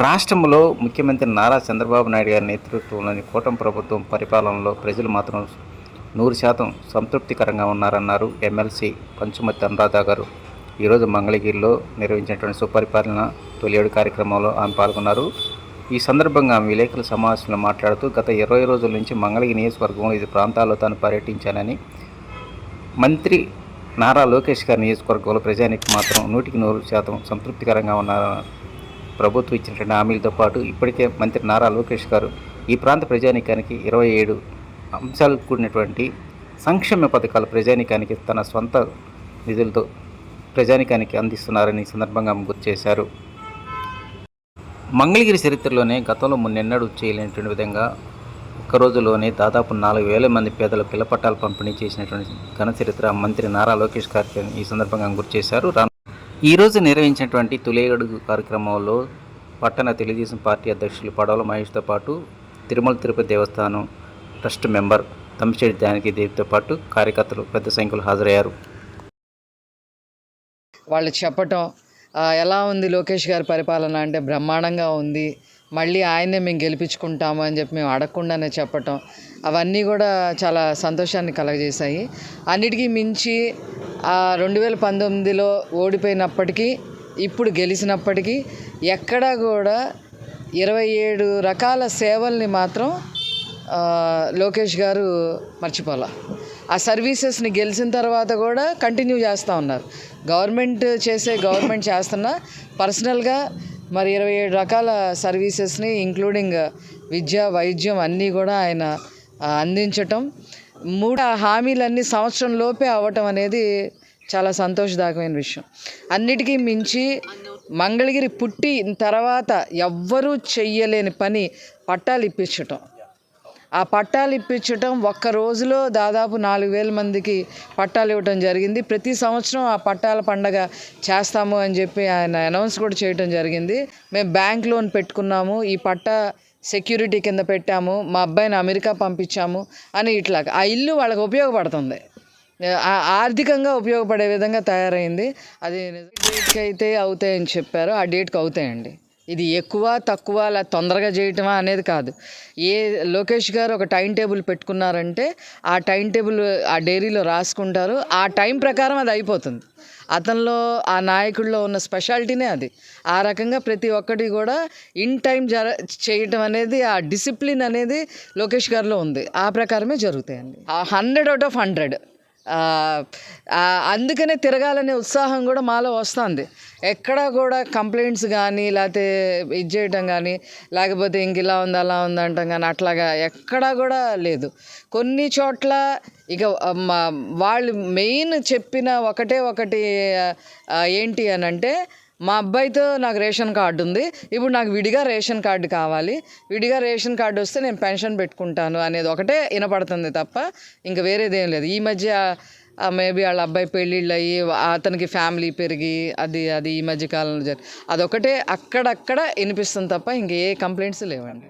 రాష్ట్రంలో ముఖ్యమంత్రి నారా చంద్రబాబు నాయుడు గారి నేతృత్వంలోని కూటమి ప్రభుత్వం పరిపాలనలో ప్రజలు మాత్రం నూరు శాతం సంతృప్తికరంగా ఉన్నారన్నారు ఎమ్మెల్సీ పంచుమతి అనురాధ గారు. ఈరోజు మంగళగిరిలో నిర్వహించినటువంటి సుపరిపాలన తొలి ఏడు కార్యక్రమంలో ఆమె పాల్గొన్నారు. ఈ సందర్భంగా ఆమె విలేకరుల సమావేశంలో మాట్లాడుతూ గత ఇరవై రోజుల నుంచి మంగళగిరి నియోజకవర్గంలో ఇది ప్రాంతాల్లో తాను పర్యటించానని మంత్రి నారా లోకేష్ గారి నియోజకవర్గంలో ప్రజానికి మాత్రం నూటికి నూరు శాతం సంతృప్తికరంగా ఉన్నారన్నారు. ప్రభుత్వం ఇచ్చినటువంటి హామీలతో పాటు ఇప్పటికే మంత్రి నారా లోకేష్ గారు ఈ ప్రాంత ప్రజానీకానికి ఇరవై ఏడు అంశాలు కూడినటువంటి సంక్షేమ పథకాలు ప్రజానీకానికి తన సొంత నిధులతో ప్రజానీకానికి అందిస్తున్నారని సందర్భంగా గుర్తు చేశారు. మంగళగిరి చరిత్రలోనే గతంలో మున్నెన్నడూ చేయలేనటువంటి విధంగా ఒక్క రోజులోనే దాదాపు నాలుగు వేల మంది పేదలు పిల్లపట్టాలు పంపిణీ చేసినటువంటి ఘన చరిత్ర మంత్రి నారా లోకేష్ గారికి ఈ సందర్భంగా గుర్తు చేశారు. ఈరోజు నిర్వహించినటువంటి తొలి కార్యక్రమంలో పట్టణ తెలుగుదేశం పార్టీ అధ్యక్షులు పడవల మహేష్తో పాటు తిరుమల తిరుపతి దేవస్థానం ట్రస్ట్ మెంబర్ తమ్మిశెట్టి దానికి దేవితో పాటు కార్యకర్తలు పెద్ద సంఖ్యలో హాజరయ్యారు. వాళ్ళు చెప్పటం ఎలా ఉంది లోకేష్ గారి పరిపాలన? అంటే బ్రహ్మాండంగా ఉంది. మళ్ళీ ఆయన్నే మేము గెలిపించుకుంటాము అని చెప్పి మేము అడగకుండానే చెప్పటం. అవన్నీ కూడా చాలా సంతోషాన్ని కలగజేశాయి. అన్నిటికీ మించి ఆ రెండు వేల పంతొమ్మిదిలో ఓడిపోయినప్పటికీ ఇప్పుడు గెలిచినప్పటికీ ఎక్కడా కూడా ఇరవై ఏడు రకాల సేవల్ని మాత్రం లోకేష్ గారు మర్చిపోలే. ఆ సర్వీసెస్ని గెలిచిన తర్వాత కూడా కంటిన్యూ చేస్తూ ఉన్నారు. గవర్నమెంట్ చేసే గవర్నమెంట్ చేస్తున్నా పర్సనల్గా మరి ఇరవై ఏడు రకాల సర్వీసెస్ని ఇంక్లూడింగ్ విద్య వైద్యం అన్నీ కూడా ఆయన అందించటం. మూడు హామీలన్నీ సంవత్సరం లోపే అవ్వటం అనేది చాలా సంతోషదాయకమైన విషయం. అన్నిటికీ మించి మంగళగిరి పుట్టిన తర్వాత ఎవ్వరూ చెయ్యలేని పని పట్టాలు ఇప్పించటం. ఆ పట్టాలు ఇప్పించటం ఒక్క రోజులో దాదాపు నాలుగు వేల మందికి పట్టాలు ఇవ్వటం జరిగింది. ప్రతి సంవత్సరం ఆ పట్టాల పండగ చేస్తాము అని చెప్పి ఆయన అనౌన్స్ కూడా చేయటం జరిగింది. మేము బ్యాంక్ లోన్ పెట్టుకున్నాము. ఈ పట్టా సెక్యూరిటీ కింద పెట్టాము మా అబ్బాయిని అమెరికా పంపించాము అని ఇట్లా ఆ ఇల్లు వాళ్ళకి ఉపయోగపడుతుంది. ఆర్థికంగా ఉపయోగపడే విధంగా తయారైంది. అది డేట్కి అయితే అవుతాయని చెప్పారు. ఆ డేట్కి అవుతాయండి. ఇది ఎక్కువ తక్కువ అలా తొందరగా చేయటమా అనేది కాదు. ఏ లోకేష్ గారు ఒక టైం టేబుల్ పెట్టుకున్నారంటే ఆ టైం టేబుల్ ఆ డైరీలో రాసుకుంటారు. ఆ టైం ప్రకారం అది అయిపోతుంది. అతనిలో ఆ నాయకుడిలో ఉన్న స్పెషాలిటీనే అది. ఆ రకంగా ప్రతి ఒక్కటి కూడా ఇన్ టైం జర చేయటం అనేది ఆ డిసిప్లిన్ అనేది లోకేష్ గారిలో ఉంది. ఆ ప్రకారమే జరుగుతాయండి. Hundred out of hundred. అందుకనే తిరగాలనే ఉత్సాహం కూడా మాలో వస్తుంది. ఎక్కడా కూడా కంప్లైంట్స్ కానీ లేకపోతే ఇది చేయటం కానీ లేకపోతే ఇంక ఇలా ఉంది అలా ఉంది అంటాం కానీ అట్లాగా ఎక్కడా కూడా లేదు. కొన్ని చోట్ల ఇక మా వాళ్ళు మెయిన్ చెప్పిన ఒకటే ఒకటి ఏంటి అని అంటే మా అబ్బాయితో నాకు రేషన్ కార్డు ఉంది. ఇప్పుడు నాకు విడిగా రేషన్ కార్డు కావాలి. విడిగా రేషన్ కార్డు వస్తే నేను పెన్షన్ పెట్టుకుంటాను అనేది ఒకటే వినపడుతుంది తప్ప ఇంకా వేరేదేం లేదు. ఈ మధ్య మేబీ వాళ్ళ అబ్బాయి పెళ్ళిళ్ళు అయ్యి అతనికి ఫ్యామిలీ పెరిగి అది అది ఈ మధ్య కాలంలో జరిగి అదొకటే అక్కడక్కడ వినిపిస్తుంది తప్ప ఇంకా ఏ కంప్లైంట్స్ లేవండి.